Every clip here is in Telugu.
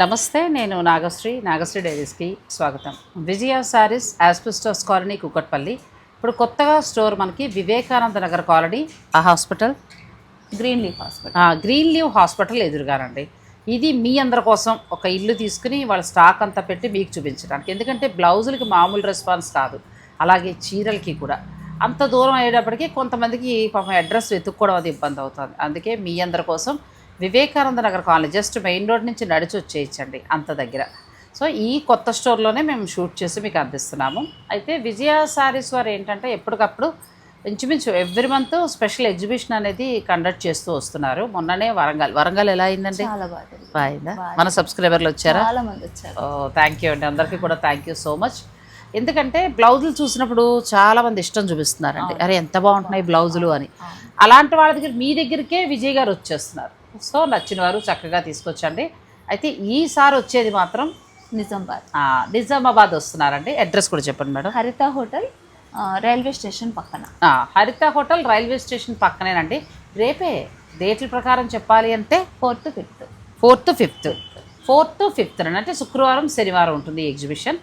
నమస్తే నేను నాగశ్రీ నాగశ్రీ డైరీస్కి స్వాగతం. విజయ శారీస్ యాస్పిస్టోస్ కాలనీ కుక్కట్పల్లి ఇప్పుడు కొత్తగా స్టోర్ మనకి వివేకానంద నగర్ కాలనీ ఆ hospital? Green leaf hospital. Green leaf hospital ఎదురుగానండి. ఇది మీ అందరి కోసం ఒక ఇల్లు తీసుకుని వాళ్ళ స్టాక్ అంతా పెట్టి మీకు చూపించడానికి. ఎందుకంటే బ్లౌజులకి మామూలు రెస్పాన్స్ కాదు అలాగే చీరలకి కూడా. అంత దూరం అయ్యేటప్పటికి కొంతమందికి పాపం అడ్రస్ వెతుక్కోవడం అది ఇబ్బంది అవుతుంది. అందుకే మీ అందరి కోసం Vivekananda Nagar colony just main road నుంచి నడిచి వచ్చేయచ్చండి అంత దగ్గర. సో ఈ కొత్త స్టోర్లోనే మేము షూట్ చేసి మీకు అందిస్తున్నాము. అయితే విజయ శారీస్ వారు ఏంటంటే ఎప్పటికప్పుడు ఇంచుమించు ఎవ్రీ మంత్ స్పెషల్ ఎగ్జిబిషన్ అనేది కండక్ట్ చేస్తూ వస్తున్నారు. మొన్ననే వరంగల్. వరంగల్ ఎలా అయిందండి? బాగా. బాగుందా మన సబ్స్క్రైబర్లు వచ్చారు? ఓ థ్యాంక్ యూ అండి. అందరికీ కూడా థ్యాంక్ యూ సో మచ్ ఎందుకంటే బ్లౌజులు చూసినప్పుడు చాలా మంది ఇష్టం చూపిస్తున్నారండి. అరే ఎంత బాగుంటున్నాయి బ్లౌజులు అని. అలాంటి వాళ్ళ దగ్గర మీ దగ్గరికే విజయ్ గారు వచ్చేస్తున్నారు. సో నచ్చిన వారు చక్కగా తీసుకొచ్చండి. అయితే ఈసారి వచ్చేది మాత్రం నిజామాబాద్. నిజామాబాద్ వస్తున్నారండి. అడ్రస్ కూడా చెప్పండి madam. Haritha hotel railway station పక్కన. హరిత హోటల్ రైల్వే స్టేషన్ పక్కనేనండి. రేపే డేట్ల ప్రకారం చెప్పాలి అంటే fourth fifth. Fourth fifth. Fourth fifth అంటే శుక్రవారం శనివారం ఉంటుంది ఈ ఎగ్జిబిషన్.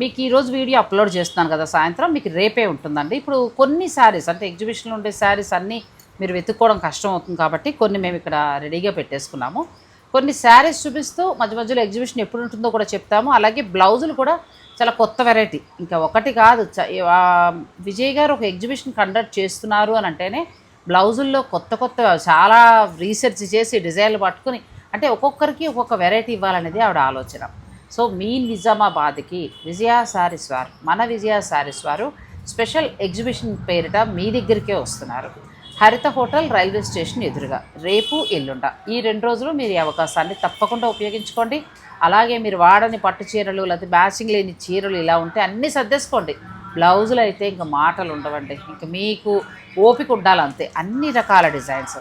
మీకు ఈరోజు వీడియో అప్లోడ్ చేస్తున్నాను కదా సాయంత్రం. మీకు రేపే ఉంటుందండి. ఇప్పుడు కొన్ని శారీస్ అంటే ఎగ్జిబిషన్లో ఉండే శారీస్ అన్నీ మీరు వెతుక్కోవడం కష్టం అవుతుంది కాబట్టి కొన్ని మేము ఇక్కడ రెడీగా పెట్టేసుకున్నాము. కొన్ని శారీస్ చూపిస్తూ మధ్య మధ్యలో ఎగ్జిబిషన్ ఎప్పుడు ఉంటుందో కూడా చెప్తాము. అలాగే బ్లౌజులు కూడా చాలా కొత్త వెరైటీ. ఇంకా ఒకటి కాదు చ- విజయ్ గారు ఒక ఎగ్జిబిషన్ కండక్ట్ చేస్తున్నారు అని అంటేనే బ్లౌజుల్లో కొత్త కొత్త చాలా రీసెర్చ్ చేసి డిజైన్లు పట్టుకుని అంటే ఒక్కొక్కరికి ఒక్కొక్క వెరైటీ ఇవ్వాలనేది ఆవిడ ఆలోచన. సో మీ నిజామాబాద్కి విజయ శారీస్ వారు మన విజయ శారీస్ వారు స్పెషల్ ఎగ్జిబిషన్ పేరిట మీ దగ్గరికే వస్తున్నారు. హరిత హోటల్ రైల్వే స్టేషన్ ఎదురుగా. రేపు ఎల్లుండ. ఈ రెండు రోజులు మీరు ఈ అవకాశాన్ని తప్పకుండా ఉపయోగించుకోండి. అలాగే మీరు వాడని పట్టు చీరలు లేకపోతే మ్యాచింగ్ లేని చీరలు ఇలా ఉంటే అన్నీ సర్దేసుకోండి. బ్లౌజులు అయితే ఇంకా మాటలు ఉండవండి. ఇంకా మీకు ఓపిక ఉండాలంతే అన్ని రకాల డిజైన్స్.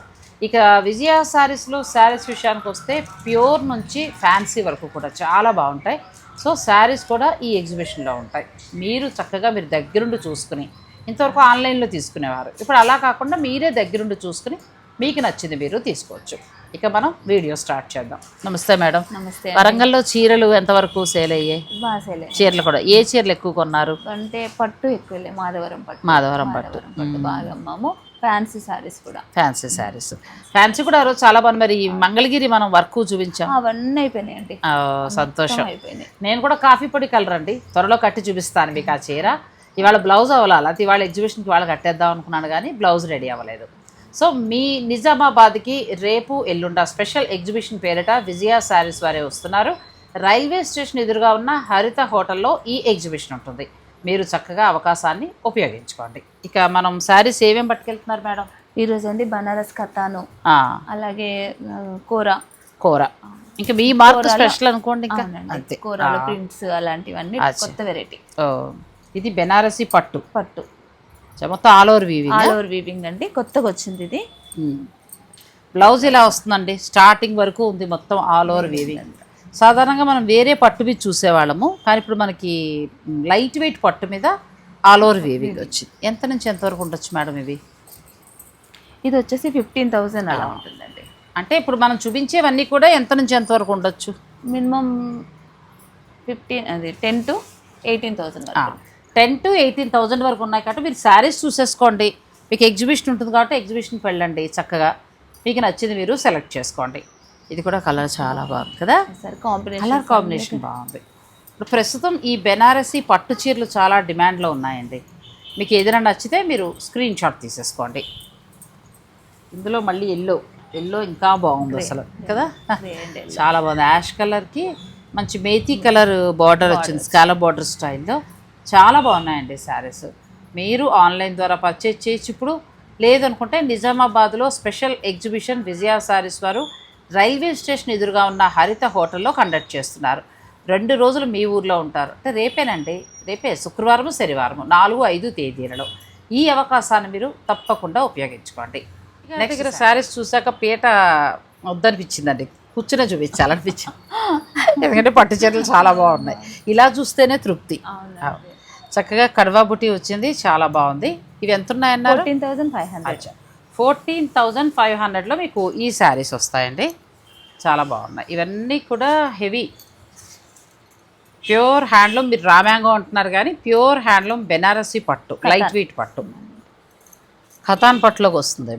ఇక విజయ శారీస్లో శారీస్ విషయానికి వస్తే ప్యూర్ నుంచి ఫ్యాన్సీ వరకు కూడా చాలా బాగుంటాయి. సో శారీస్ కూడా ఈ ఎగ్జిబిషన్లో ఉంటాయి. మీరు చక్కగా మీరు దగ్గరుండి చూసుకుని ఇంతవరకు ఆన్లైన్లో తీసుకునేవారు. ఇప్పుడు అలా కాకుండా మీరే దగ్గరుండి చూసుకుని మీకు నచ్చింది మీరు తీసుకోవచ్చు. ఇక మనం వీడియో స్టార్ట్ చేద్దాం. నమస్తే మేడం. నమస్తే వరంగల్లో చీరలు ఎంతవరకు సేల్ అయ్యాయి? చీరలు కూడా. ఏ చీరలు ఎక్కువ కొన్నారు? అంటే పట్టు ఎక్కువలే మాధవరం పట్టు. మాధవరం పట్టు. బాగా అమ్మాము. ఫ్యాన్సీ సారీస్ కూడా. ఫ్యాన్సీ శారీస్ ఫ్యాన్సీ కూడా రోజు చాలా బాగుంది. మరి ఈ మంగళగిరి మనం వర్క్ చూపించాం. అవన్నీ అయిపోయినాయండి ఆ, సంతోషం. అయిపోయినాయి. నేను కూడా కాఫీ పొడి కలర్ అండి. త్వరలో కట్టి చూపిస్తాను మీకు ఆ చీర. ఇవాళ బ్లౌజ్ అవ్వాలి? అది ఇవాళ ఎగ్జిబిషన్కి ఇవాళ కట్టేద్దాం అనుకున్నాను కానీ బ్లౌజ్ రెడీ అవ్వలేదు. సో మీ నిజామాబాద్కి రేపు ఎల్లుండ స్పెషల్ ఎగ్జిబిషన్ పేరిట విజయ శారీస్ వారే వస్తున్నారు. రైల్వే స్టేషన్ ఎదురుగా ఉన్న హరిత హోటల్లో ఈ ఎగ్జిబిషన్ ఉంటుంది. మీరు చక్కగా అవకాశాన్ని ఉపయోగించుకోండి. ఇక మనం శారీస్ ఏమేమి పట్టుకెళ్తున్నారు మేడం? ఈరోజు అండి బనారస్ కథాను అలాగే కూర. కూర. ఇంకా మీ మార్క్ స్పెషల్ అనుకోండి ఇంకా. కూరలు ప్రింట్స్ అలాంటివన్నీ. కొత్త వెరైటీ ఇది బెనారసి పట్టు. పట్టు. మొత్తం all over weaving all over weaving అండి. కొత్తగా వచ్చింది ఇది. బ్లౌజ్ ఇలా వస్తుందండి? స్టార్టింగ్ వరకు ఉంది మొత్తం ఆల్ ఓవర్ వీవింగ్ సాధారణంగా మనం వేరే పట్టు మీద చూసేవాళ్ళము. కానీ ఇప్పుడు మనకి లైట్ వెయిట్ పట్టు మీద ఆల్ ఓవర్ వీవింగ్ వచ్చింది. ఎంత నుంచి ఎంత వరకు ఉండొచ్చు మేడం ఇవి? ఇది వచ్చేసి ఫిఫ్టీన్ థౌసండ్ అలా ఉంటుందండి. అంటే ఇప్పుడు మనం చూపించేవన్నీ కూడా ఎంత నుంచి ఎంత వరకు ఉండొచ్చు? మినిమం ఫిఫ్టీన్ అది ten to eighteen thousand ten to eighteen thousand వరకు ఉన్నాయి కాబట్టి మీరు శారీస్ చూసేసుకోండి. మీకు ఎగ్జిబిషన్ ఉంటుంది కాబట్టి ఎగ్జిబిషన్కి వెళ్ళండి చక్కగా. మీకు నచ్చింది మీరు సెలెక్ట్ చేసుకోండి. ఇది కూడా కలర్ చాలా బాగుంది కదా? సార్ కాంబినేషన్ కలర్ కాంబినేషన్ బాగుంది. ఇప్పుడు ప్రస్తుతం ఈ బెనారసీ పట్టు చీరలు చాలా డిమాండ్లో ఉన్నాయండి. మీకు ఏదైనా నచ్చితే మీరు స్క్రీన్ షాట్ తీసేసుకోండి. ఇందులో మళ్ళీ ఎల్లో. ఎల్లో ఇంకా బాగుంది అసలు. కదా? చాలా బాగుంది. యాష్ కలర్కి మంచి మేతి కలర్ బార్డర్ వచ్చింది. స్కాల బార్డర్ స్టైల్లో. చాలా బాగున్నాయండి శారీస్. మీరు ఆన్లైన్ ద్వారా పర్చేజ్ చేయొచ్చు. ఇప్పుడు లేదనుకుంటే నిజామాబాద్లో స్పెషల్ ఎగ్జిబిషన్ విజయ శారీస్ వారు రైల్వే స్టేషన్ ఎదురుగా ఉన్న హరిత హోటల్లో కండక్ట్ చేస్తున్నారు. రెండు రోజులు మీ ఊర్లో ఉంటారు. అంటే రేపేనండి. రేపే శుక్రవారం శనివారం నాలుగు ఐదు తేదీలలో. ఈ అవకాశాన్ని మీరు తప్పకుండా ఉపయోగించుకోండి. నెక్స్ట్ దగ్గర శారీస్ చూసాక పీట వద్దనిపించిందండి. కూర్చునే చూపించాలనిపించింది. ఎందుకంటే పట్టు చీరలు చాలా బాగున్నాయి. ఇలా చూస్తేనే తృప్తి. చక్కగా కడవా బుట్టి వచ్చింది చాలా బాగుంది. ఇవి ఎంత ఉన్నాయన్నారు fourteen thousand five hundred. Fourteen thousand five హండ్రెడ్లో మీకు ఈ శారీస్ వస్తాయండి. చాలా బాగున్నాయి. ఇవన్నీ కూడా హెవీ. ప్యూర్ హ్యాండ్లూమ్ మీరు రామ్యాంగో అంటున్నారు కానీ ప్యూర్ హ్యాండ్లూమ్ బెనారసీ పట్టు లైట్ వెయిట్ పట్టు. ఖతాన్ పట్టులోకి వస్తుంది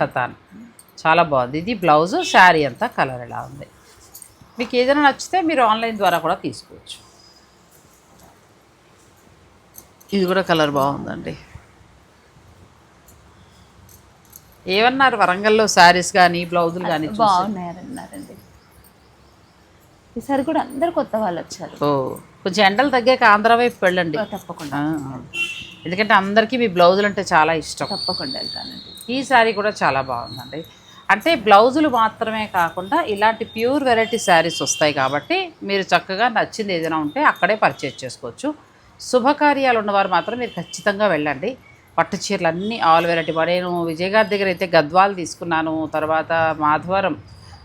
ఖతాన్. చాలా బాగుంది. ఇది బ్లౌజ్ శారీ అంతా కలర్ ఎలా ఉంది? మీకు ఏదైనా నచ్చితే మీరు ఆన్లైన్ ద్వారా కూడా తీసుకోవచ్చు. ఇది కూడా కలర్ బాగుందండి. ఏమన్నారు వరంగల్లో శారీస్ కానీ బ్లౌజులు కానీ బాగున్నారన్నారండి. ఈసారి కూడా అందరు కొత్త వాళ్ళు వచ్చారు. ఓ కొంచెం ఎండలు తగ్గాక ఆంధ్ర వైపు వెళ్ళండి. తప్పకుండా. ఎందుకంటే అందరికీ మీ బ్లౌజులు అంటే చాలా ఇష్టం. తప్పకుండా వెళ్తానండి. ఈ శారీ కూడా చాలా బాగుందండి. అంటే బ్లౌజులు మాత్రమే కాకుండా ఇలాంటి ప్యూర్ వెరైటీ శారీస్ వస్తాయి కాబట్టి మీరు చక్కగా నచ్చింది ఏదైనా ఉంటే అక్కడే పర్చేజ్ చేసుకోవచ్చు. శుభకార్యాలు ఉన్నవారు మాత్రం మీరు ఖచ్చితంగా వెళ్ళండి. పట్టు చీరలు అన్నీ ఆల్ వెరైటీ నేను విజయ్ గారి దగ్గర అయితే గద్వాలు తీసుకున్నాను. తర్వాత మాధవరం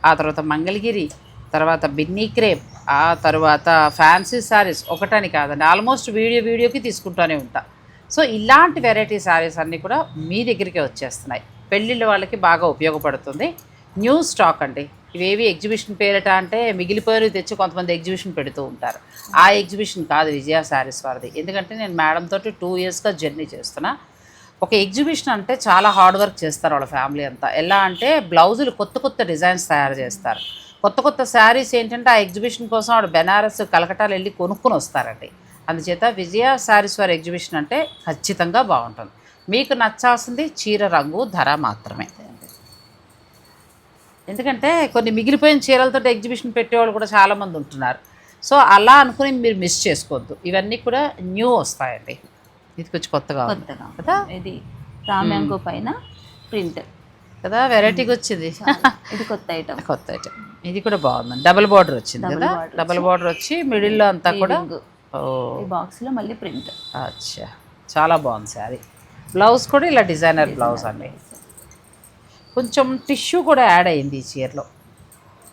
ఆ తర్వాత మంగళగిరి తర్వాత బిన్నీ క్రేప్ ఆ తర్వాత ఫ్యాన్సీ శారీస్ ఒకటని కాదండి. ఆల్మోస్ట్ వీడియో వీడియోకి తీసుకుంటూనే ఉంటా. సో ఇలాంటి వెరైటీ శారీస్ అన్నీ కూడా మీ దగ్గరికి వచ్చేస్తున్నాయి. పెళ్ళిళ్ళ వాళ్ళకి బాగా ఉపయోగపడుతుంది. న్యూ స్టాక్ అండి. ఇవేవి ఎగ్జిబిషన్ పేరట అంటే మిగిలిపోయి తెచ్చి కొంతమంది ఎగ్జిబిషన్ పెడుతూ ఉంటారు. ఆ ఎగ్జిబిషన్ కాదు విజయ శారీస్ వారిది. ఎందుకంటే నేను మేడం తోటి టూ ఇయర్స్గా జర్నీ చేస్తున్నా. ఒక ఎగ్జిబిషన్ అంటే చాలా హార్డ్ వర్క్ చేస్తారు వాళ్ళ ఫ్యామిలీ అంతా. ఎలా అంటే బ్లౌజులు కొత్త కొత్త డిజైన్స్ తయారు చేస్తారు. కొత్త కొత్త శారీస్ ఏంటంటే ఆ ఎగ్జిబిషన్ కోసం ఆవిడ బెనారస్ కలకటాలు వెళ్ళి కొనుక్కొని వస్తారండి. అందుచేత విజయ శారీస్ వారి ఎగ్జిబిషన్ అంటే ఖచ్చితంగా బాగుంటుంది. మీకు నచ్చాల్సింది చీర రంగు ధర మాత్రమే. ఎందుకంటే కొన్ని మిగిలిపోయిన చీరలతో ఎగ్జిబిషన్ పెట్టేవాళ్ళు కూడా చాలామంది ఉంటున్నారు. సో అలా అనుకుని మీరు మిస్ చేసుకోవద్దు. ఇవన్నీ కూడా న్యూ వస్తాయండి. ఇది కొంచెం కొత్తగా కొత్తగా కదా? ఇది రామ్యాంగో పైన ప్రింట్. కదా? వెరైటీగా వచ్చింది. ఇది కొత్త ఐటమ్ కొత్త ఐటమ్ ఇది కూడా బాగుంది డబుల్ బార్డర్ వచ్చింది కదా? డబుల్ బార్డర్ వచ్చి మిడిల్లో అంతా కూడా ఓ. ఈ బాక్స్లో మళ్ళీ ప్రింట్ అచ్చా. చాలా బాగుంది శారీ. బ్లౌజ్ కూడా ఇలా డిజైనర్ బ్లౌజ్ అండి. కొంచెం టిష్యూ కూడా యాడ్ అయింది ఈ చీరలో.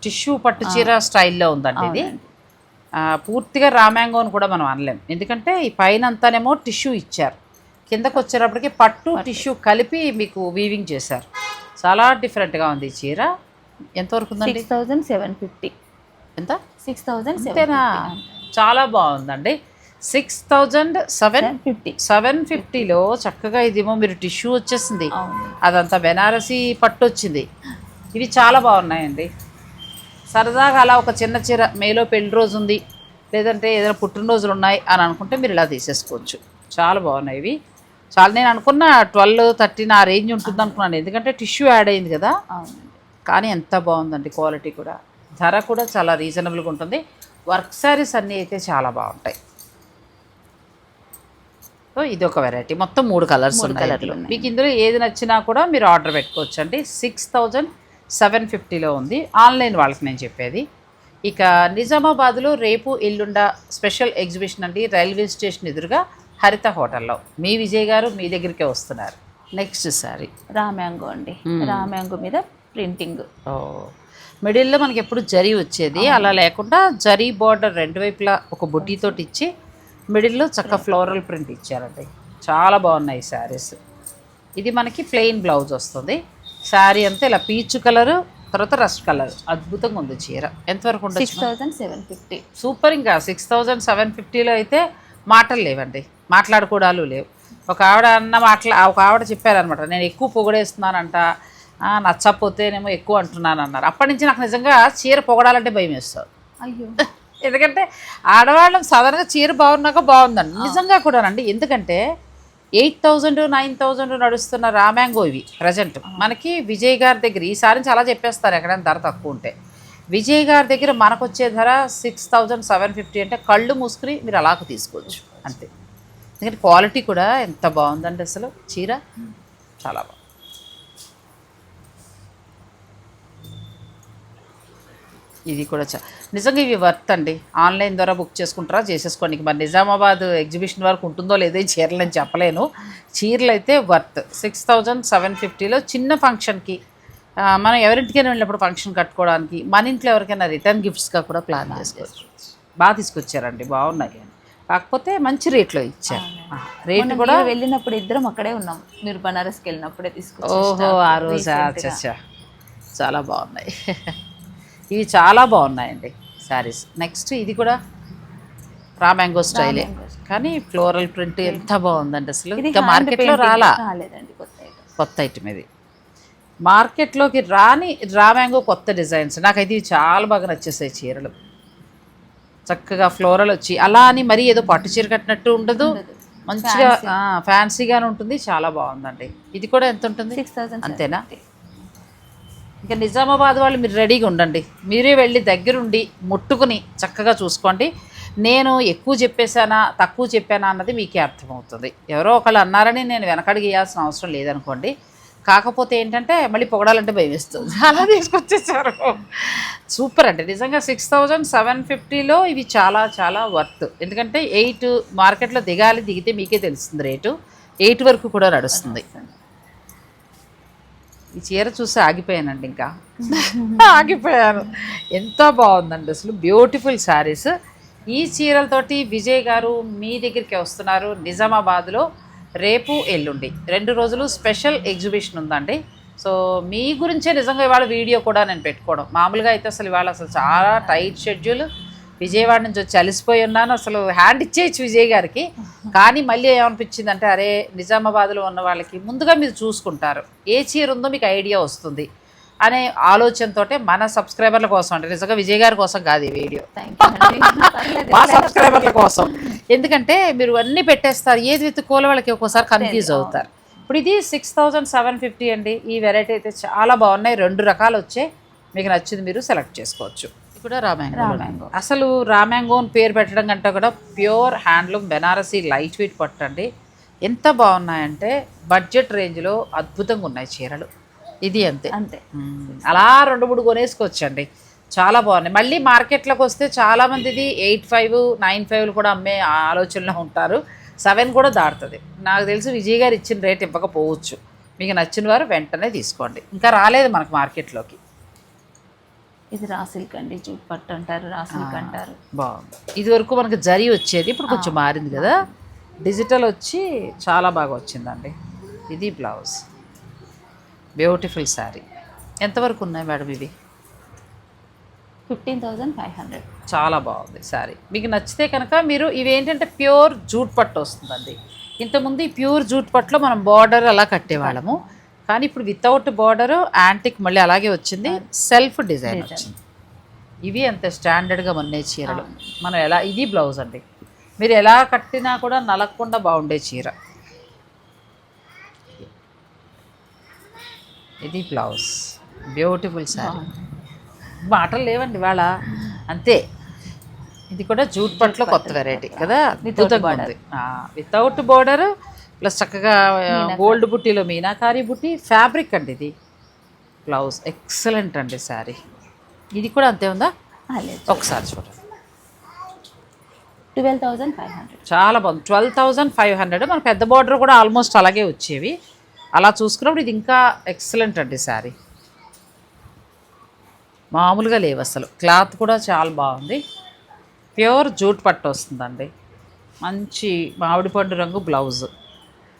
టిష్యూ పట్టు చీర స్టైల్లో ఉందండి ఇది. పూర్తిగా రామ్యాంగో అని కూడా మనం అనలేం. ఎందుకంటే ఈ పైన అంతానేమో టిష్యూ ఇచ్చారు. కిందకు వచ్చేటప్పటికి పట్టు టిష్యూ కలిపి మీకు వీవింగ్ చేశారు. చాలా డిఫరెంట్గా ఉంది ఈ చీర. ఎంతవరకు ఉందండి? Six thousand seven fifty. ఎంత? సిక్స్ థౌజండ్ చాలా బాగుందండి. Six thousand seven fifty. Seven ఫిఫ్టీలో చక్కగా ఇదేమో మీరు టిష్యూ వచ్చేసింది. అదంతా బెనారసీ పట్టు వచ్చింది ఇవి చాలా బాగున్నాయండి. సరదాగా అలా ఒక చిన్న చీర మేలో పెళ్ళి రోజు ఉంది. లేదంటే ఏదైనా పుట్టినరోజులు ఉన్నాయి అని అనుకుంటే మీరు ఇలా తీసేసుకోవచ్చు. చాలా బాగున్నాయి ఇవి. చాలా నేను అనుకున్న ట్వెల్వ్ థర్టీన్ ఆ రేంజ్ ఉంటుంది అనుకున్నాను. ఎందుకంటే టిష్యూ యాడ్ అయింది కదా. కానీ ఎంత బాగుందండి క్వాలిటీ కూడా. ధర కూడా చాలా రీజనబుల్గా ఉంటుంది. వర్క్ శారీస్ అన్నీ అయితే చాలా బాగుంటాయి. సో ఇది ఒక వెరైటీ. మొత్తం మూడు కలర్స్. ఉన్నాయి. మీకు ఇందులో. ఏది నచ్చినా కూడా మీరు ఆర్డర్ పెట్టుకోవచ్చు అండి సిక్స్ థౌజండ్ సెవెన్ ఫిఫ్టీలో ఉంది. ఆన్లైన్ వాళ్ళకి నేను చెప్పేది. ఇక నిజామాబాద్లో రేపు ఎల్లుండ స్పెషల్ ఎగ్జిబిషన్ అండి. రైల్వే స్టేషన్ ఎదురుగా హరిత హోటల్లో. మీ విజయ్ గారు మీ దగ్గరికే వస్తున్నారు. Next sari. రామ్యాంగో అండి. రామ్యాంగో మీద ప్రింటింగ్. ఓ. మిడిల్లో మనకి ఎప్పుడు జరీ వచ్చేది. అలా లేకుండా జరీ బార్డర్ రెండు వైపులా ఒక బుట్టీతోటి ఇచ్చి మిడిల్లో చక్క ఫ్లోరల్ ప్రింట్ ఇచ్చారండి. చాలా బాగున్నాయి శారీస్. ఇది మనకి ప్లెయిన్ బ్లౌజ్ వస్తుంది. శారీ అంతా ఇలా పీచ్ కలర్ తర్వాత రస్ట్ కలర్. అద్భుతంగా ఉంది చీర. ఎంతవరకు ఉండొచ్చు? Six thousand seven fifty super ఇంకా. సిక్స్ థౌజండ్ సెవెన్ ఫిఫ్టీలో అయితే మాటలు లేవండి. మాట్లాడుకోవడాలు లేవు. ఒక ఆవిడ అన్న మాట్లా ఒక ఆవిడ చెప్పారనమాట నేను ఎక్కువ పొగడేస్తున్నానంట. ఆ, నచ్చకపోతేనేమో ఎక్కువ అంటున్నాను అన్నారు అప్పటి నుంచి నాకు నిజంగా చీర పొగడాలంటే భయం వేస్తుంది. అయ్యో. ఎందుకంటే ఆడవాళ్ళం సాధారణంగా చీర బాగున్నాక బాగుందండి. నిజంగా కూడానండి. ఎందుకంటే ఎయిట్ థౌజండ్ నైన్ థౌజండ్ నడుస్తున్న రామ్యాంగో ఇవి ప్రజెంట్. మనకి విజయ్ గారి దగ్గర ఈసారి నుంచి అలా చెప్పేస్తారు ఎక్కడైనా ధర తక్కువ ఉంటే. విజయ్ గారి దగ్గర మనకు వచ్చే ధర సిక్స్ థౌజండ్ సెవెన్ ఫిఫ్టీ అంటే కళ్ళు మూసుకుని మీరు అలాగ తీసుకోవచ్చు. అంతే. ఎందుకంటే క్వాలిటీ కూడా ఎంత బాగుందండి అసలు. చీర చాలా బాగుంది. ఇది కూడా చా నిజంగా ఇవి వర్త్ అండి. ఆన్లైన్ ద్వారా బుక్ చేసుకుంటారా? చేసేసుకోండి. మరి నిజామాబాద్ ఎగ్జిబిషన్ వరకు ఉంటుందో లేదో ఈ చీరలు నేను చెప్పలేను. చీరలు అయితే వర్త్ సిక్స్ థౌజండ్ సెవెన్ ఫిఫ్టీలో చిన్న ఫంక్షన్కి మనం ఎవరింటికైనా వెళ్ళినప్పుడు ఫంక్షన్ కట్టుకోవడానికి మన ఇంట్లో ఎవరికైనా రిటర్న్ గిఫ్ట్స్గా కూడా ప్లాన్ చేసుకోవచ్చు. బాగా తీసుకొచ్చారండి. బాగున్నాయి. కాకపోతే మంచి రేట్లో ఇచ్చారు. రేట్ కూడా వెళ్ళినప్పుడు ఇద్దరం అక్కడే ఉన్నాం. మీరు బనారస్కి వెళ్ళినప్పుడే తీసుకొచ్చారు ఓహో ఆ రోజు. చాలా బాగున్నాయి. ఇవి చాలా బాగున్నాయండి శారీస్. నెక్స్ట్ ఇది కూడా రా మ్యాంగో స్టైలే. కానీ ఫ్లోరల్ ప్రింట్ ఎంత బాగుందండి అసలు. ఇంకా మార్కెట్లో. రాలా. కొత్త ఐటమ్ ఇది. మార్కెట్లోకి రాని రా మ్యాంగో కొత్త డిజైన్స్. నాకైతే ఇవి చాలా బాగా నచ్చేసాయి చీరలు. చక్కగా ఫ్లోరల్ వచ్చి అలా అని మరీ ఏదో పట్టు చీర కట్టినట్టు ఉండదు. మంచిగా ఫ్యాన్సీగానే ఉంటుంది. చాలా బాగుందండి. ఇది కూడా ఎంత ఉంటుంది? 6,000 అంతేనా? ఇంకా నిజామాబాద్ వాళ్ళు మీరు రెడీగా ఉండండి. మీరే వెళ్ళి దగ్గరుండి ముట్టుకుని చక్కగా చూసుకోండి. నేను ఎక్కువ చెప్పేశానా తక్కువ చెప్పానా అన్నది మీకే అర్థమవుతుంది. ఎవరో ఒకళ్ళు అన్నారని నేను వెనకడిగి గీయాల్సిన అవసరం లేదనుకోండి. కాకపోతే ఏంటంటే మళ్ళీ పొగడాలంటే భయం వేస్తుంది అలా తీసుకొచ్చేసారు. సూపర్ అండి. నిజంగా సిక్స్ థౌజండ్ సెవెన్ ఫిఫ్టీలో ఇవి చాలా చాలా వర్త్. ఎందుకంటే ఎయిట్ మార్కెట్లో దిగాలి దిగితే మీకే తెలుస్తుంది రేటు. ఎయిట్ వరకు కూడా నడుస్తుంది. ఈ చీర చూసి ఆగిపోయానండి ఇంకా. ఆగిపోయాను ఎంత బాగుందండి అసలు. బ్యూటిఫుల్ శారీస్ ఈ చీరలతోటి విజయ్ గారు మీ దగ్గరికి వస్తున్నారు నిజామాబాద్లో. రేపు ఎల్లుండి. రెండు రోజులు స్పెషల్ ఎగ్జిబిషన్ ఉందండి. సో మీ గురించే నిజంగా ఇవాళ వీడియో కూడా నేను పెట్టుకోవడం. మామూలుగా అయితే అసలు ఇవాళ అసలు చాలా టైట్ షెడ్యూల్. విజయవాడ నుంచి వచ్చి అలసిపోయి ఉన్నాను. అసలు హ్యాండ్ ఇచ్చేయచ్చు విజయ్ గారికి. కానీ మళ్ళీ ఏమనిపించింది అంటే అరే నిజామాబాద్లో ఉన్న వాళ్ళకి ముందుగా మీరు చూసుకుంటారు. ఏ చీర ఉందో మీకు ఐడియా వస్తుంది అనే ఆలోచనతో మన సబ్స్క్రైబర్ల కోసం అంటే నిజంగా విజయ్ గారి కోసం కాదు ఈ వీడియో. మా సబ్స్క్రైబర్ల కోసం. ఎందుకంటే మీరు అన్నీ పెట్టేస్తారు. ఏది వెతుక్కోవాలో వాళ్ళకి ఒక్కోసారి కన్ఫ్యూజ్ అవుతారు. ఇప్పుడు ఇది సిక్స్ థౌజండ్ సెవెన్ ఫిఫ్టీ అండి. ఈ వెరైటీ అయితే చాలా బాగున్నాయి. రెండు రకాలు వచ్చాయి మీకు నచ్చింది మీరు సెలెక్ట్ చేసుకోవచ్చు. కూడా రామ్యాంగో రామ్యాంగో. అసలు రామ్యాంగో అని పేరు పెట్టడం కంటే కూడా pure handloom Benarasi light weight పట్టండి ఎంత బాగున్నాయంటే బడ్జెట్ రేంజ్లో అద్భుతంగా ఉన్నాయి చీరలు. ఇది అంతే. అంతే. అలా రెండు మూడు కొనేసుకోవచ్చండి. చాలా బాగున్నాయి. మళ్ళీ మార్కెట్లోకి వస్తే చాలా మంది ఇది ఎయిట్ ఫైవ్ నైన్ ఫైవ్లు కూడా అమ్మే ఆలోచనలో ఉంటారు. సెవెన్ కూడా దాటుతుంది. నాకు తెలిసి విజయ్ గారు ఇచ్చిన రేట్ ఇవ్వకపోవచ్చు. మీకు నచ్చిన వారు వెంటనే తీసుకోండి. ఇంకా రాలేదు మనకు మార్కెట్లోకి. ఇది రా సిల్క్ అండి జూట్ పట్టు అంటారు రా సిల్క్ అంటారు. బాగుంది. ఇది వరకు మనకు జరీ వచ్చేది ఇప్పుడు కొంచెం మారింది కదా. డిజిటల్ వచ్చి చాలా బాగా వచ్చిందండి. ఇది బ్లౌజ్. బ్యూటిఫుల్ శారీ ఎంతవరకు ఉన్నాయి మేడం ఇవి? Fifteen thousand five hundred. చాలా బాగుంది శారీ మీకు నచ్చితే కనుక మీరు ఇవి ఏంటంటే ప్యూర్ జూట్ పట్టు వస్తుందండి. ఇంతకుముందు ఈ ప్యూర్ జూట్ పట్టులో మనం బార్డర్ అలా కట్టేవాళ్ళము. కానీ ఇప్పుడు వితౌట్ బార్డర్ యాంటిక్ మళ్ళీ అలాగే వచ్చింది. సెల్ఫ్ డిజైన్ వచ్చింది. ఇవి అంత స్టాండర్డ్గా మొన్నే చీరలు. మనం ఎలా ఇది బ్లౌజ్ అండి. మీరు ఎలా కట్టినా కూడా నలగకుండా బాగుండే చీర. ఇది బ్లౌజ్ బ్యూటిఫుల్ శారీ మాటలు లేవండి ఇవాళ. అంతే. ఇది కూడా జూట్ పట్లో కొత్త వెరైటీ కదా? ఉంది. వితౌట్ బోర్డర్ ప్లస్ చక్కగా గోల్డ్ బుట్టిలో మీనాకారి బుట్టి ఫ్యాబ్రిక్ అండి ఇది. బ్లౌజ్ ఎక్సలెంట్ అండి శారీ ఇది కూడా అంతే ఉందా? లేదు. ఒకసారి చూడండి. Twelve thousand five hundred. చాలా బాగుంది. Twelve thousand five hundred. మన పెద్ద బార్డర్ కూడా ఆల్మోస్ట్ అలాగే వచ్చేవి. అలా చూసుకున్నప్పుడు ఇది ఇంకా ఎక్సలెంట్ అండి శారీ మామూలుగా లేవు అసలు. క్లాత్ కూడా చాలా బాగుంది. ప్యూర్ జూట్ పట్టు వస్తుందండి. మంచి మామిడి పండు రంగు బ్లౌజ్.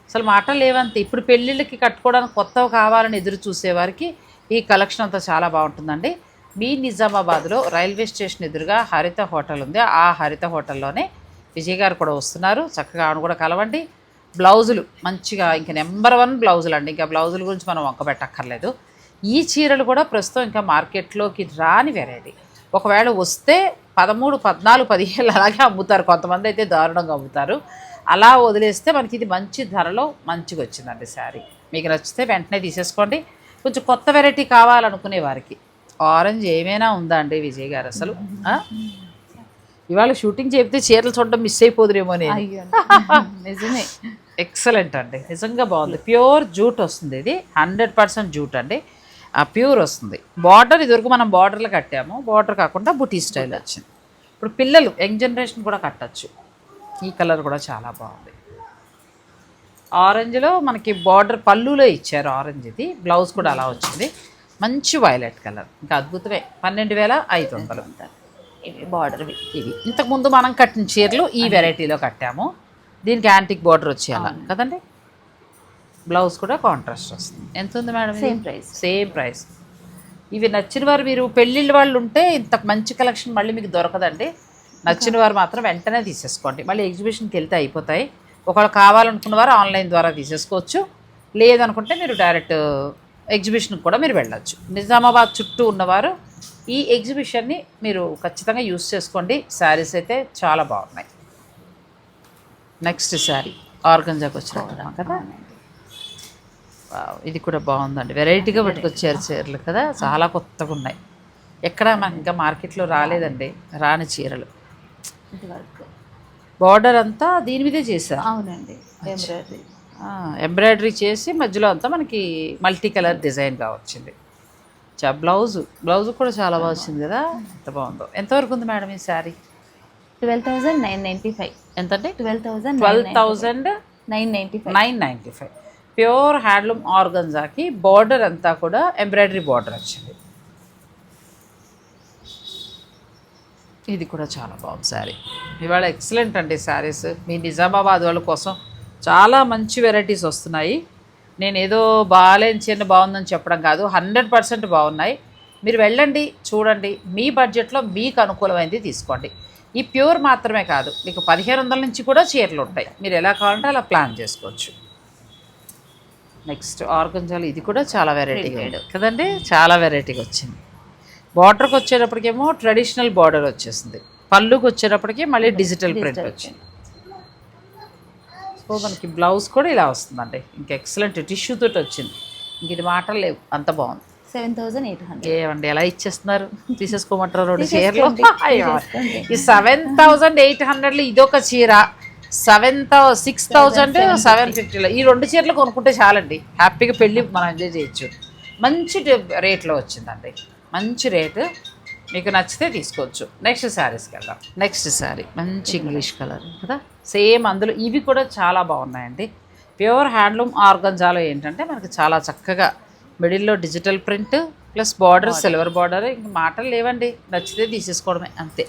అసలు మాటలు లేవంతే ఇప్పుడు పెళ్ళిళ్ళకి కట్టుకోవడానికి కొత్తవి కావాలని ఎదురు చూసేవారికి ఈ కలెక్షన్ అంతా చాలా బాగుంటుందండి. మీ నిజామాబాద్లో రైల్వే స్టేషన్ ఎదురుగా హరిత హోటల్ ఉంది. ఆ హరిత హోటల్లోనే విజయ్ గారు కూడా వస్తున్నారు. చక్కగా ఆవిడ కూడా కలవండి. బ్లౌజులు మంచిగా ఇంకా నెంబర్ వన్ బ్లౌజులు అండి. ఇంకా బ్లౌజుల గురించి మనం వంక పెట్టక్కర్లేదు. ఈ చీరలు కూడా ప్రస్తుతం ఇంకా మార్కెట్లోకి రాని వెరైటీ ఒకవేళ వస్తే పదమూడు పద్నాలుగు పదిహేళ్ళు అలాగే అమ్ముతారు. కొంతమంది అయితే దారుణంగా అమ్ముతారు. అలా వదిలేస్తే మనకి ఇది మంచి ధరలో మంచిగా వచ్చిందండి శారీ. మీకు నచ్చితే వెంటనే తీసేసుకోండి. కొంచెం కొత్త వెరైటీ కావాలనుకునే వారికి. ఆరెంజ్ ఏమైనా ఉందా అండి విజయ్ గారు అసలు? ఇవాళ షూటింగ్ చెప్తే చీరలు చూడడం మిస్ అయిపోదురేమో నిజమే. ఎక్సలెంట్ అండి. నిజంగా బాగుంది. ప్యూర్ జూట్ వస్తుంది ఇది. హండ్రెడ్ పర్సెంట్ జూట్ అండి. ఆ ప్యూర్ వస్తుంది. బార్డర్ ఇదివరకు మనం బార్డర్లో కట్టాము. బార్డర్ కాకుండా బుటీ స్టైల్ వచ్చింది. ఇప్పుడు పిల్లలు యంగ్ జనరేషన్ కూడా కట్టచ్చు. ఈ కలర్ కూడా చాలా బాగుంది. ఆరెంజ్లో మనకి బార్డర్ పళ్ళులో ఇచ్చారు ఆరెంజ్ ఇది. బ్లౌజ్ కూడా అలా వచ్చింది. మంచి వైలెట్ కలర్. ఇంకా అద్భుతమే. పన్నెండు వేల ఐదు వందలు. ఇవి బార్డర్వి ఇవి. ఇంతకుముందు మనం కట్టిన చీరలు ఈ వెరైటీలో కట్టాము. దీనికి యాంటిక్ బార్డర్ వచ్చేయాల కదండి? బ్లౌజ్ కూడా కాంట్రాస్ట్ వస్తుంది. ఎంత ఉంది madam Same price. Same price ఇవి నచ్చిన వారు మీరు పెళ్ళిళ్ళ వాళ్ళు ఉంటే ఇంత మంచి కలెక్షన్ మళ్ళీ మీకు దొరకదండి. నచ్చిన వారు మాత్రం వెంటనే తీసేసుకోండి. మళ్ళీ ఎగ్జిబిషన్కి వెళ్తే అయిపోతాయి. ఒకవేళ కావాలనుకున్న వారు ఆన్లైన్ ద్వారా తీసేసుకోవచ్చు. లేదనుకుంటే మీరు డైరెక్ట్ ఎగ్జిబిషన్కి కూడా మీరు వెళ్ళొచ్చు. నిజామాబాద్ చుట్టూ ఉన్నవారు ఈ ఎగ్జిబిషన్ని మీరు ఖచ్చితంగా యూస్ చేసుకోండి. శారీస్ అయితే చాలా బాగున్నాయి. నెక్స్ట్ శారీ ఆర్గంజాకి వచ్చిన కదా? ఇది కూడా బాగుందండి. వెరైటీగా పట్టుకొచ్చారు చీరలు కదా? చాలా కొత్తగా ఉన్నాయి. ఎక్కడ మనకి ఇంకా మార్కెట్లో రాలేదండి. రాని చీరలు. ఇది వర్క్. బార్డర్ అంతా దీని మీదే చేశారు అవునండి ఎంబ్రాయిడరీ. ఎంబ్రాయిడరీ చేసి మధ్యలో అంతా మనకి మల్టీ కలర్ డిజైన్గా వచ్చింది చా బ్లౌజ్ బ్లౌజ్ కూడా చాలా బాగా వచ్చింది కదా? ఎంత బాగుందో. ఎంతవరకు ఉంది మేడం ఈ sari? Twelve thousand nine ninety five. ఎంతండి twelve thousand twelve thousand nine ninety five. Nine ninety five. Pure handloom ఆర్గన్జాకి border అంతా కూడా ఎంబ్రాయిడరీ బార్డర్ వచ్చింది. ఇది కూడా చాలా బాగుంది శారీ. ఇవాళ ఎక్సలెంట్ అండి శారీస్. మీ నిజామాబాద్ వాళ్ళ కోసం చాలా మంచి వెరైటీస్ వస్తున్నాయి. నేను ఏదో బాగాలేని చీర బాగుందని చెప్పడం కాదు హండ్రెడ్ పర్సెంట్ బాగున్నాయి. మీరు వెళ్ళండి చూడండి. మీ బడ్జెట్లో మీకు అనుకూలమైనది తీసుకోండి. ఈ ప్యూర్ మాత్రమే కాదు మీకు పదిహేను వందల నుంచి కూడా చీరలు ఉంటాయి. మీరు ఎలా కావాలంటే అలా ప్లాన్ చేసుకోవచ్చు. నెక్స్ట్ ఆర్గంజాలు ఇది కూడా చాలా వెరైటీగా కదండి? చాలా వెరైటీగా వచ్చింది. బార్డర్కి వచ్చేటప్పటికేమో ట్రెడిషనల్ బార్డర్ వచ్చేసింది. పళ్ళుకి వచ్చేటప్పటికి మళ్ళీ డిజిటల్ ప్రింట్ వచ్చింది. సో మనకి బ్లౌజ్ కూడా ఇలా వస్తుందండి. ఇంకా ఎక్సలెంట్ టిష్యూ తోటి వచ్చింది. ఇంక ఇది మాటలు లేవు. అంత బాగుంది. సెవెన్ థౌజండ్ ఎయిట్ హండ్రెడ్ ఏమండి ఎలా ఇచ్చేస్తున్నారు? తీసేసుకోమంటారు రెండు చీరలు. ఈ సెవెన్ థౌజండ్ ఎయిట్ హండ్రెడ్లో ఇదొక చీర. Seven thou six thousand seven ఫిఫ్టీలో ఈ రెండు చీరలు కొనుక్కుంటే చాలండి. హ్యాపీగా పెళ్ళి మనం ఎంజాయ్ చేయొచ్చు. మంచి రేట్లో వచ్చిందండి. మంచి రేటు మీకు నచ్చితే తీసుకోవచ్చు. నెక్స్ట్ శారీస్కి వెళ్దాం. నెక్స్ట్ శారీ మంచి ఇంగ్లీష్ కలర్ కదా? సేమ్ అందులో ఇవి కూడా చాలా బాగున్నాయండి. ప్యూర్ హ్యాండ్లూమ్ ఆర్గంజాలో ఏంటంటే మనకి చాలా చక్కగా మిడిల్లో digital print plus border silver border ఇంక మాటలు లేవండి. నచ్చితే తీసేసుకోవడమే అంతే.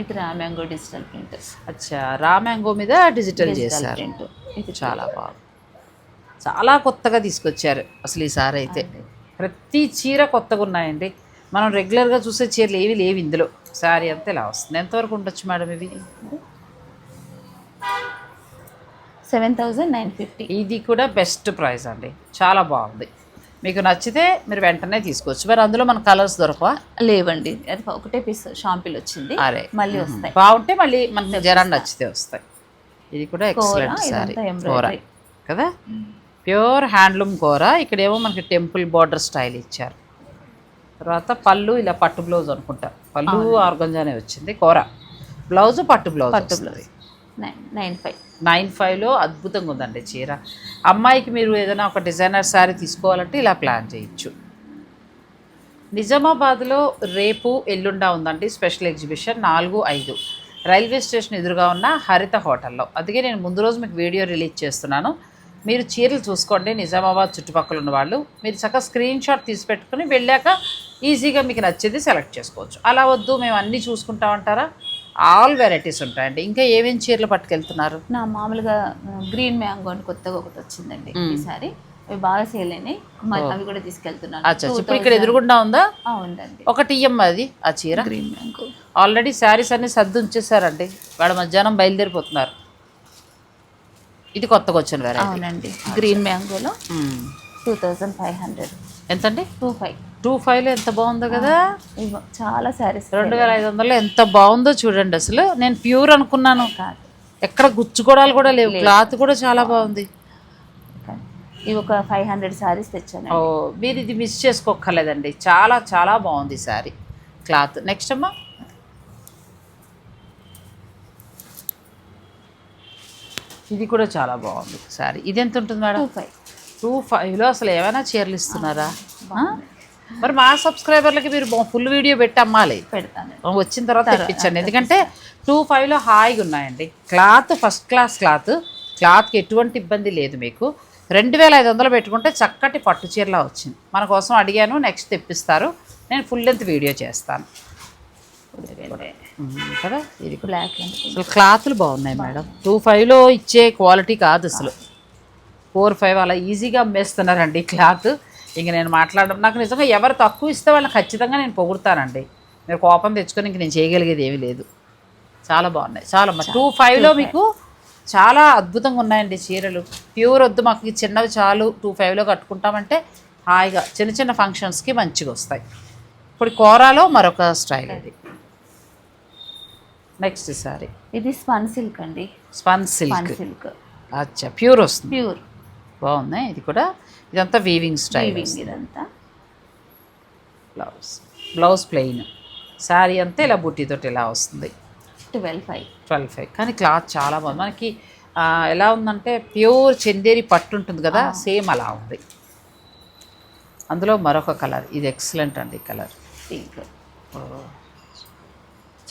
ఇది రా మ్యాంగో డిజిటల్ ప్రింట్ అచ్చా రా మ్యాంగో మీద డిజిటల్ చేశారు. ప్రింట్ ఇది చాలా బాగుంది. చాలా కొత్తగా తీసుకొచ్చారు అసలు ఈసారి అయితే. ప్రతి చీర కొత్తగా ఉన్నాయండి. మనం రెగ్యులర్గా చూసే చీరలు ఏవి లేవు ఇందులో. శారీ అంతా ఇలా వస్తుంది. ఎంతవరకు ఉండొచ్చు మేడం ఇవి? Seven thousand nine fifty. ఇది కూడా బెస్ట్ ప్రైస్ అండి. చాలా బాగుంది. మీకు నచ్చితే మీరు వెంటనే తీసుకోవచ్చు. మరి అందులో మన కలర్స్ దొరకవా? లేవండి. అది ఒకటే పీస్ షాంపిల్ వచ్చింది. అరే. మళ్ళీ వస్తాయి. బాగుంటే మళ్ళీ మనకి జరం నచ్చితే వస్తాయి. ఇది కూడా ఎక్సలెంట్ సారీ. కదా? ప్యూర్ హ్యాండ్లూమ్ కూర. ఇక్కడేమో మనకి టెంపుల్ బార్డర్ స్టైల్ ఇచ్చారు. తర్వాత పళ్ళు ఇలా పట్టు బ్లౌజ్ అనుకుంటా. పళ్ళు ఆర్గంజానే వచ్చింది. కూర. బ్లౌజ్ పట్టు బ్లౌజ్ పట్టు. Nine nine five. నైన్ ఫైవ్లో అద్భుతంగా ఉందండి చీర. అమ్మాయికి మీరు ఏదైనా ఒక డిజైనర్ శారీ తీసుకోవాలంటే ఇలా ప్లాన్ చేయొచ్చు. నిజామాబాద్లో రేపు ఎల్లుండా ఉందండి స్పెషల్ ఎగ్జిబిషన్ నాలుగు ఐదు. రైల్వే స్టేషన్ ఎదురుగా ఉన్న హరిత హోటల్లో. అందుకే నేను ముందు రోజు మీకు వీడియో రిలీజ్ చేస్తున్నాను. మీరు చీరలు చూసుకోండి నిజామాబాద్ చుట్టుపక్కల ఉన్న వాళ్ళు. మీరు చక్కగా స్క్రీన్ షాట్ తీసి పెట్టుకుని వెళ్ళాక ఈజీగా మీకు నచ్చేది సెలెక్ట్ చేసుకోవచ్చు. అలా వద్దు మేము అన్నీ చూసుకుంటామంటారా ఆల్ వెరైటీస్ ఉంటాయండి. ఇంకా ఏమేమి చీరలు పట్టుకెళ్తున్నారు? నా మామూలుగా గ్రీన్ మ్యాంగో అని కొత్తగా ఒకటి వచ్చిందండి ఈసారి అవి బాగా సేల్ అయినాయి. అవి కూడా తీసుకెళ్తున్నాను. అచ్చా ఇప్పుడు ఇక్కడ ఎదురుగుండా ఉందా? ఉందండి. ఒకటి ఇయ్యమ్మ అది ఆ చీర? గ్రీన్ మ్యాంగో ఆల్రెడీ శారీస్ అన్ని సర్దు ఉంచేసారండి వాడు మధ్యాహ్నం బయలుదేరిపోతున్నారు. ఇది కొత్తగా వచ్చిన వెరైటీ అవునండి. గ్రీన్ మ్యాంగోలో టూ థౌజండ్ ఫైవ్ హండ్రెడ్. ఎంతండి? Two five. టూ ఫైవ్లో ఎంత బాగుందో కదా? చాలా శారీస్ రెండు వేల ఐదు వందలు ఎంత బాగుందో చూడండి అసలు. నేను ప్యూర్ అనుకున్నాను. కాదు. ఎక్కడ గుచ్చుకోవడాలు కూడా లేవు. క్లాత్ కూడా చాలా బాగుంది. ఇవి ఒక ఫైవ్ హండ్రెడ్ శారీస్ తెచ్చాను ఓ మీరు ఇది మిస్ చేసుకోక్కర్లేదండి. చాలా చాలా బాగుంది శారీ క్లాత్. నెక్స్ట్ అమ్మా. ఇది కూడా చాలా బాగుంది. శారీ ఇది ఎంత ఉంటుంది మేడం? Two five. టూ ఫైవ్లో అసలు ఏమైనా చీరలు ఇస్తున్నారా? మరి మా సబ్స్క్రైబర్లకి మీరు ఫుల్ వీడియో పెట్టి అమ్మాలి. పెడతాను. వచ్చిన తర్వాత తెప్పించండి. ఎందుకంటే టూ ఫైవ్లో హాయిగా ఉన్నాయండి. Cloth first class cloth. క్లాత్కి ఎటువంటి ఇబ్బంది లేదు మీకు. రెండు వేల ఐదు వందలు పెట్టుకుంటే చక్కటి పట్టు చీరలా వచ్చింది. మన కోసం అడిగాను నెక్స్ట్ తెప్పిస్తారు. నేను ఫుల్ లెంత్ వీడియో చేస్తాను. కదా? ఇది బ్లాక్ అసలు క్లాతులు బాగున్నాయి మేడం. టూ ఫైవ్లో ఇచ్చే క్వాలిటీ కాదు అసలు. ఫోర్ ఫైవ్ అలా ఈజీగా అమ్మేస్తున్నారండి క్లాత్. ఇంక నేను మాట్లాడడం నాకు నిజంగా ఎవరు తక్కువ ఇస్తే వాళ్ళని ఖచ్చితంగా నేను పొగుడతానండి. మీరు కోపం తెచ్చుకొని ఇంక నేను చేయగలిగేది ఏమీ లేదు. చాలా బాగున్నాయి. చాలా టూ ఫైవ్లో మీకు చాలా అద్భుతంగా ఉన్నాయండి చీరలు. ప్యూర్ వద్దు మాకు చిన్నవి చాలు. టూ ఫైవ్లో కట్టుకుంటామంటే హాయిగా చిన్న చిన్న ఫంక్షన్స్కి మంచిగా వస్తాయి. ఇప్పుడు కోరాలో మరొక స్టైల్ ఇది నెక్స్ట్ సారీ. ఇది స్పన్ సిల్క్ అండి. Spun silk. సిల్క్. అచ్చా ప్యూర్ వస్తుంది. ప్యూర్. బాగుంది? ఇది కూడా ఇదంతా వీవింగ్ స్టైల్ ఇదంతా. బ్లౌజ్ బ్లౌజ్ ప్లెయిన్ శారీ అంతా ఇలా బుట్టితోటి ఇలా వస్తుంది. Twelve five. Twelve five. కానీ క్లాత్ చాలా బాగుంది. మనకి ఎలా ఉందంటే ప్యూర్ చందేరి పట్టు ఉంటుంది కదా సేమ్ అలా ఉంది. అందులో మరొక కలర్. ఇది ఎక్సలెంట్ అండి కలర్. పింక్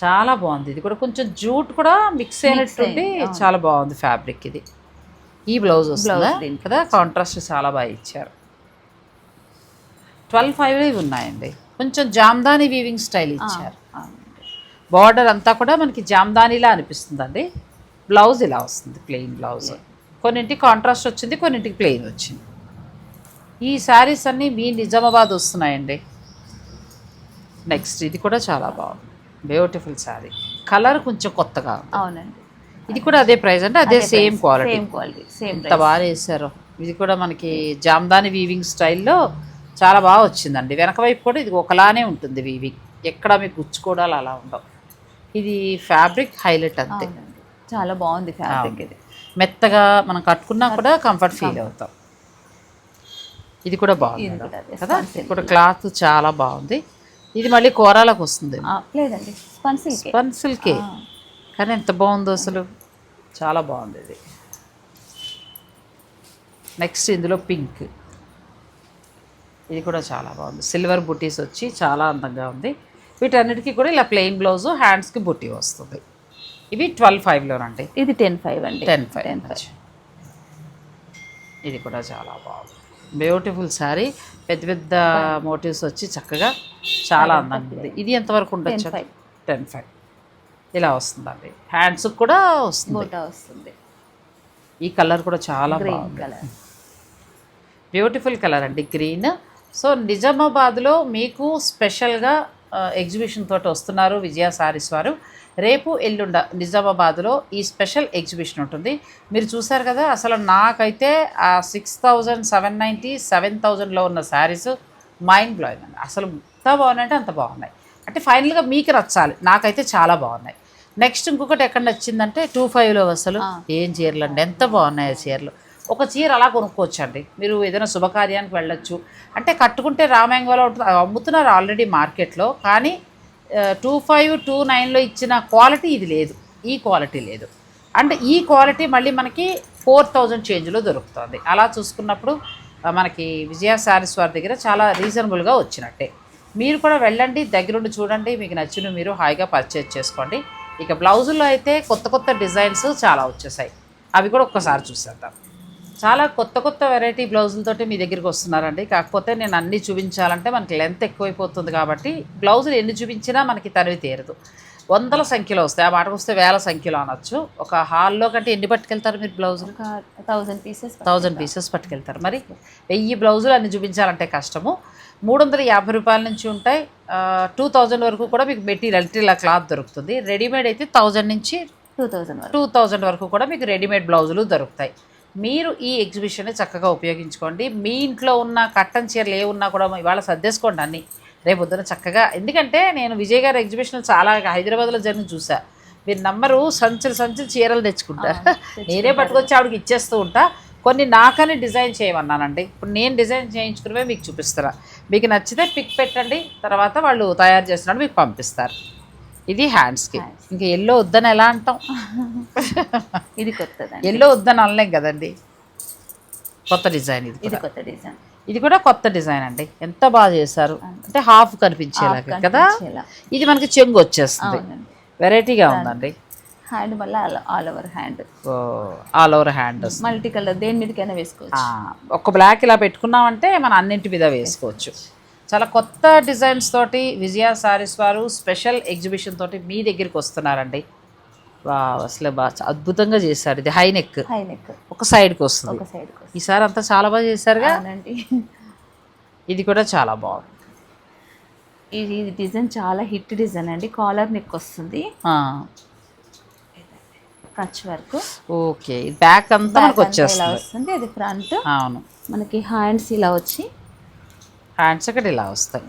చాలా బాగుంది. ఇది కూడా కొంచెం జూట్ కూడా మిక్స్ అయినట్టుండి చాలా బాగుంది ఫ్యాబ్రిక్ ఇది. ఈ బ్లౌజ్ వస్తుందా. కదా కాంట్రాస్ట్ చాలా బాగా ఇచ్చారు. ట్వెల్వ్ ఫైవ్ ఇవి ఉన్నాయండి. కొంచెం జామ్దాని వీవింగ్ స్టైల్ ఇచ్చారు. బార్డర్ అంతా కూడా మనకి జామ్దానిలా అనిపిస్తుందండి. బ్లౌజ్ ఇలా వస్తుంది ప్లెయిన్ బ్లౌజ్ కొన్నింటికి కాంట్రాస్ట్ వచ్చింది కొన్నింటికి ప్లెయిన్ వచ్చింది. ఈ శారీస్ అన్నీ మీ నిజామాబాద్ వస్తున్నాయండి. నెక్స్ట్ ఇది కూడా చాలా బాగుంది. బ్యూటిఫుల్ శారీ. కలర్ కొంచెం కొత్తగా అవునండి. ఇది కూడా అదే ప్రైస్ అంటే అదే same quality. Same quality. Same ఎంత బాగా వేసారు ఇది కూడా మనకి జామ్దాని వీవింగ్ స్టైల్లో చాలా బాగా వచ్చిందండి. వెనక వైపు కూడా ఇది ఒకలానే ఉంటుంది వీవింగ్ ఎక్కడ మీకు గుచ్చుకోవడాలు అలా ఉండవు. ఇది ఫ్యాబ్రిక్ హైలైట్ అంతే. చాలా బాగుంది ఫ్యాబ్రిక్ ఇది. మెత్తగా మనం కట్టుకున్నా కూడా కంఫర్ట్ ఫీల్ అవుతాం. ఇది కూడా బాగుంది కదా. ఇది కూడా క్లాత్ చాలా బాగుంది. ఇది మళ్ళీ కూరాలకు వస్తుంది. లేదండి. Spun silk. స్పన్ సిల్కే కానీ ఎంత బాగుందో అసలు. చాలా బాగుంది ఇది. నెక్స్ట్ ఇందులో పింక్. ఇది కూడా చాలా బాగుంది. సిల్వర్ బుటీస్ వచ్చి చాలా అందంగా ఉంది. వీటన్నిటికీ కూడా ఇలా ప్లెయిన్ బ్లౌజ్ హ్యాండ్స్కి బుట్టి వస్తుంది. ఇవి ట్వెల్వ్ ఫైవ్లోనండి ఇది టెన్ ఫైవ్ అండి. Ten five. Ten five. ఇది కూడా చాలా బాగుంది. బ్యూటిఫుల్ శారీ పెద్ద పెద్ద మోటివ్స్ వచ్చి చక్కగా చాలా అందంగా ఉంది. ఇది ఎంతవరకు ఉండొచ్చు? 10 five. టెన్ ఫైవ్ ఇలా వస్తుందండి. హ్యాండ్స్కి కూడా వస్తుంది. వస్తుంది. ఈ కలర్ కూడా చాలా బాగుంది. కలర్. బ్యూటిఫుల్ కలర్ అండి. గ్రీన్ సో నిజామాబాద్లో మీకు స్పెషల్గా ఎగ్జిబిషన్ తోటి వస్తున్నారు విజయ సారీస్ వారు. రేపు ఎల్లుండ నిజామాబాద్లో ఈ స్పెషల్ ఎగ్జిబిషన్ ఉంటుంది. మీరు చూసారు కదా అసలు నాకైతే ఆ six thousand seven ninety seven థౌజండ్లో ఉన్న శారీస్ మైండ్ బ్లోయింగ్ అండి. అసలు ఎంత బాగున్నాయంటే అంత బాగున్నాయి. అంటే ఫైనల్గా మీకు నచ్చాలి. నాకైతే చాలా బాగున్నాయి. నెక్స్ట్ ఇంకొకటి ఎక్కడ నచ్చిందంటే టూ ఫైవ్లో అసలు ఏం చీరలు అండి ఎంత బాగున్నాయి ఆ చీరలు. ఒక చీర అలా కొనుక్కోవచ్చండి. మీరు ఏదైనా శుభకార్యానికి వెళ్ళొచ్చు. అంటే కట్టుకుంటే రామాయంగంలో ఉంటుంది అమ్ముతున్నారు ఆల్రెడీ మార్కెట్లో కానీ టూ ఫైవ్ టూ నైన్లో ఇచ్చిన క్వాలిటీ ఇది లేదు. ఈ క్వాలిటీ లేదు. అంటే ఈ క్వాలిటీ మళ్ళీ మనకి ఫోర్ థౌజండ్ చేంజ్లో దొరుకుతుంది. అలా చూసుకున్నప్పుడు మనకి విజయ శారీస్ వారి దగ్గర చాలా రీజనబుల్గా వచ్చినట్టే. మీరు కూడా వెళ్ళండి దగ్గరుండి చూడండి మీకు నచ్చిన మీరు హాయిగా పర్చేజ్ చేసుకోండి. ఇక బ్లౌజుల్లో అయితే కొత్త కొత్త డిజైన్స్ చాలా వచ్చేసాయి. అవి కూడా ఒక్కసారి చూసేద్దాం. చాలా కొత్త కొత్త వెరైటీ బ్లౌజులతోటి మీ దగ్గరికి వస్తున్నారండి. కాకపోతే నేను అన్నీ చూపించాలంటే మనకి లెంత్ ఎక్కువైపోతుంది కాబట్టి బ్లౌజులు ఎన్ని చూపించినా మనకి తనివి తీరదు. వందల సంఖ్యలో వస్తాయి. ఆ మాటకు వస్తే వేల సంఖ్యలో అనొచ్చు. ఒక హాల్లో కంటే ఎన్ని పట్టుకెళ్తారు మీరు బ్లౌజులు థౌజండ్ పీసెస్ థౌజండ్ పీసెస్ పట్టుకెళ్తారు. మరి వెయ్యి బ్లౌజులు అన్ని చూపించాలంటే కష్టము. మూడు వందల యాభై రూపాయల నుంచి ఉంటాయి. టూ థౌజండ్ వరకు కూడా మీకు మెటీరియల్ ఇలా క్లాత్ దొరుకుతుంది. రెడీమేడ్ అయితే థౌజండ్ నుంచి టూ థౌజండ్ టూ థౌజండ్ వరకు కూడా మీకు రెడీమేడ్ బ్లౌజులు దొరుకుతాయి. మీరు ఈ ఎగ్జిబిషన్ని చక్కగా ఉపయోగించుకోండి. మీ ఇంట్లో ఉన్న కట్టన్ చీరలు ఏ ఉన్నా కూడా ఇవాళ సర్దేసుకోండి అన్ని. రేపు పొద్దున చక్కగా. ఎందుకంటే నేను విజయ్ గారి ఎగ్జిబిషన్ చాలా హైదరాబాద్లో జరిగి చూసా. మీరు నంబరు సంచులు సంచులు చీరలు తెచ్చుకుంటా నేనే పట్టుకొచ్చి ఆవిడకి ఇచ్చేస్తూ ఉంటా. కొన్ని నాకని డిజైన్ చేయమన్నానండి. ఇప్పుడు నేను డిజైన్ చేయించుకునే మీకు చూపిస్తారా మీకు నచ్చితే పిక్ పెట్టండి. తర్వాత వాళ్ళు తయారు చేస్తున్నాడు మీకు పంపిస్తారు. ఇది హ్యాండ్స్కి ఇంకా ఎల్లో వద్దని ఎలా అంటాం? ఇది కొత్తదండి. ఎల్లో వద్దని అనలేం కదండి. కొత్త డిజైన్ ఇది ఇది. కొత్త డిజైన్. ఇది కూడా కొత్త డిజైన్ అండి. ఎంత బాగా చేశారు? అంటే హాఫ్ కనిపించేలాగా కదా. ఇది మనకి చెంగు వచ్చేస్తుంది. వెరైటీగా ఉందండి. హ్యాండ్ మళ్ళీ all over hand all over hand multi colour దేని మీదకైనా వేసుకోవచ్చు. ఒక బ్లాక్ ఇలా పెట్టుకున్నామంటే మనం అన్నింటి మీద వేసుకోవచ్చు. చాలా కొత్త డిజైన్స్ తోటి విజయ సారీస్ వారు స్పెషల్ ఎగ్జిబిషన్ తోటి మీ దగ్గరికి వస్తున్నారండి. వా అసలు బాగా అద్భుతంగా చేశారు ఇది. High neck. High neck. ఒక సైడ్కి వస్తుంది. ఒక సైడ్ కోసం ఈసారి అంతా చాలా బాగా చేశారుగా? ఇది కూడా చాలా బాగుంది. ఇది ఇది డిజైన్ చాలా హిట్ డిజైన్ అండి. కాలర్ నెక్ వస్తుంది. కచ్ వర్క్. ఓకే బ్యాక్ అంతా మనకు వచ్చేస్తుంది. అది ఫ్రంట్. అవును. మనకి హ్యాండ్స్ ఇలా వచ్చి హ్యాండ్స్ అక్కడ ఇలా వస్తాయి.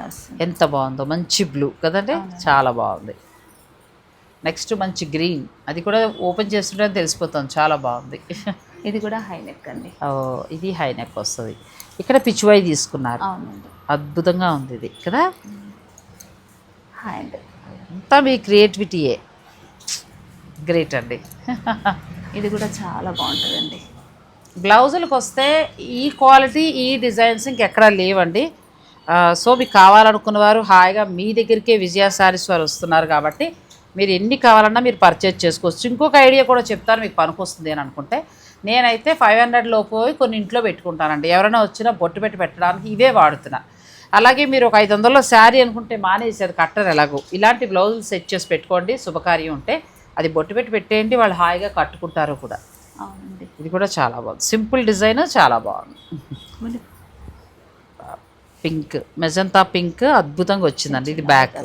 ఎంత బాగుందో. మంచి బ్లూ కదండి? చాలా బాగుంది. నెక్స్ట్ మంచి గ్రీన్ అది కూడా ఓపెన్ చేస్తుంటే తెలిసిపోతుంది. చాలా బాగుంది. ఇది కూడా హై నెక్ అండి. ఓ, ఇది హై నెక్ వస్తుంది. ఇక్కడ పిచ్చివాయి తీసుకున్నారు. అద్భుతంగా ఉంది ఇది కదా? హ్యాండ్ అంతా మీ క్రియేటివిటీయే గ్రేట్ అండి. ఇది కూడా చాలా బాగుంటుందండి. బ్లౌజులకు వస్తే ఈ క్వాలిటీ ఈ డిజైన్స్ ఇంకెక్కడా లేవండి. సో మీకు కావాలనుకున్న వారు హాయిగా మీ దగ్గరికే విజయ శారీస్ వారు వస్తున్నారు కాబట్టి మీరు ఎన్ని కావాలన్నా మీరు పర్చేజ్ చేసుకోవచ్చు. ఇంకొక ఐడియా కూడా చెప్తాను మీకు పనికొస్తుంది అని అనుకుంటే. నేనైతే ఫైవ్ హండ్రెడ్ లోపు కొన్ని ఇంట్లో పెట్టుకుంటానండి. ఎవరైనా వచ్చినా బొట్టు పెట్టి పెట్టడానికి ఇవే వాడుతున్నా. అలాగే మీరు ఒక ఐదు వందల్లో శారీ అనుకుంటే మానేసి అది కట్టరు ఎలాగో. ఇలాంటి బ్లౌజులు సెట్ చేసి పెట్టుకోండి శుభకార్యం ఉంటే. అది బొట్టు పెట్టి పెట్టేయండి వాళ్ళు హాయిగా కట్టుకుంటారు కూడా. అవునండి. ఇది కూడా చాలా బాగుంది. సింపుల్ డిజైన్ చాలా బాగుంది. పింక్. మెజంతా పింక్ అద్భుతంగా వచ్చిందండి. ఇది బ్యాక్.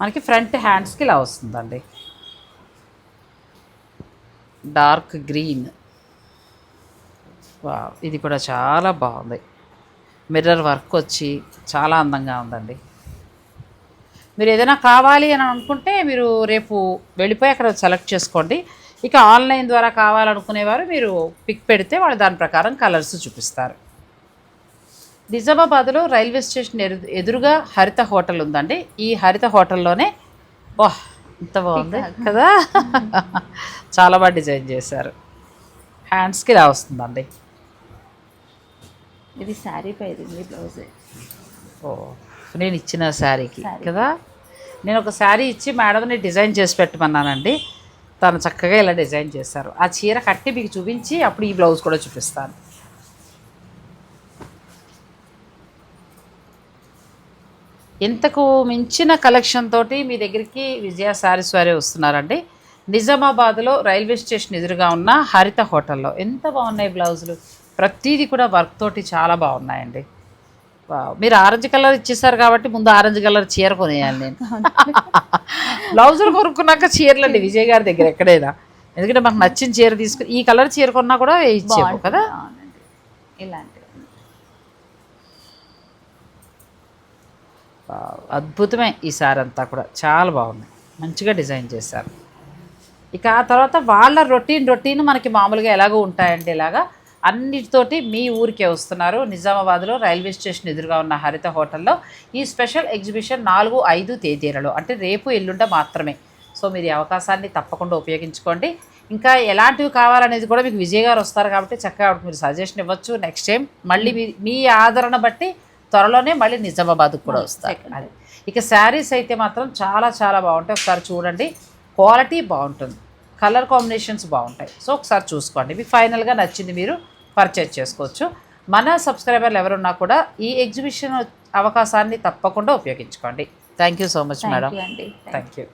మనకి ఫ్రంట్ హ్యాండ్స్కి ఇలా వస్తుందండి. Dark green. ఇది కూడా చాలా బాగుంది. మిర్రర్ వర్క్ వచ్చి చాలా అందంగా ఉందండి. మీరు ఏదైనా కావాలి అని అనుకుంటే మీరు రేపు వెళ్ళిపోయి అక్కడ సెలెక్ట్ చేసుకోండి. ఇక ఆన్లైన్ ద్వారా కావాలనుకునేవారు మీరు పిక్ పెడితే వాళ్ళు దాని ప్రకారం కలర్స్ చూపిస్తారు. నిజామాబాద్లో రైల్వే స్టేషన్ ఎదురుగా హరిత హోటల్ ఉందండి. ఈ హరిత హోటల్లోనే వాహ్ ఎంత బాగుంది కదా. చాలా బాగా డిజైన్ చేశారు. హ్యాండ్స్కి ఇలా వస్తుందండి. ఇది శారీ పైది బ్లౌజ్. ఓ నేను ఇచ్చిన శారీకి శారీ. కదా. నేను ఒక శారీ ఇచ్చి మేడంని డిజైన్ చేసి పెట్టమన్నానండి. తను చక్కగా ఇలా డిజైన్ చేశారు. ఆ చీర కట్టి మీకు చూపించి అప్పుడు ఈ బ్లౌజ్ కూడా చూపిస్తాను. ఇంతకు మించిన కలెక్షన్ తోటి మీ దగ్గరికి విజయ శారీస్ వారే వస్తున్నారండి. నిజామాబాద్లో రైల్వే స్టేషన్ ఎదురుగా ఉన్న హరిత హోటల్లో ఎంత బాగున్నాయి బ్లౌజులు? ప్రతిదీ కూడా వర్క్ తోటి చాలా బాగున్నాయండి. మీరు ఆరెంజ్ కలర్ ఇచ్చేసారు కాబట్టి ముందు ఆరెంజ్ కలర్ చీర కొనేయాలి నేను. బ్లౌజులు కొనుక్కున్నాక చీరలండి విజయ్ గారి దగ్గర ఎక్కడైనా. ఎందుకంటే మాకు నచ్చిన చీర తీసుకుని ఈ కలర్ చీర కొన్నా కూడా ఇచ్చేము కదా? ఇలాంటివి అద్భుతమే ఈ సారీ అంతా కూడా. చాలా బాగుంది. మంచిగా డిజైన్ చేశారు. ఇక ఆ తర్వాత వాళ్ళ రొటీన్ రొటీన్ మనకి మామూలుగా ఎలాగో ఉంటాయండి ఇలాగా. అన్నిటితోటి మీ ఊరికే వస్తున్నారు. నిజామాబాద్లో రైల్వే స్టేషన్ ఎదురుగా ఉన్న హరిత హోటల్లో ఈ స్పెషల్ ఎగ్జిబిషన్ నాలుగు ఐదు తేదీలలో అంటే రేపు ఎల్లుండ మాత్రమే. సో మీరు ఈ అవకాశాన్ని తప్పకుండా ఉపయోగించుకోండి. ఇంకా ఎలాంటివి కావాలనేది కూడా మీకు విజయ్ గారు వస్తారు కాబట్టి చక్కగా మీరు సజెషన్ ఇవ్వచ్చు. నెక్స్ట్ టైం మళ్ళీ మీ మీ ఆదరణ బట్టి త్వరలోనే మళ్ళీ నిజామాబాద్కు కూడా వస్తారు. అది. ఇక శారీస్ అయితే మాత్రం చాలా చాలా బాగుంటాయి. ఒకసారి చూడండి. క్వాలిటీ బాగుంటుంది. కలర్ కాంబినేషన్స్ బాగుంటాయి. సో ఒకసారి చూసుకోండి. మీకు ఫైనల్గా నచ్చింది మీరు పర్చేజ్ చేసుకోవచ్చు. మన సబ్స్క్రైబర్లు ఎవరున్నా కూడా ఈ ఎగ్జిబిషన్ అవకాశాన్ని తప్పకుండా ఉపయోగించుకోండి. Thank you so much madam. Thank you అండి. Thank you.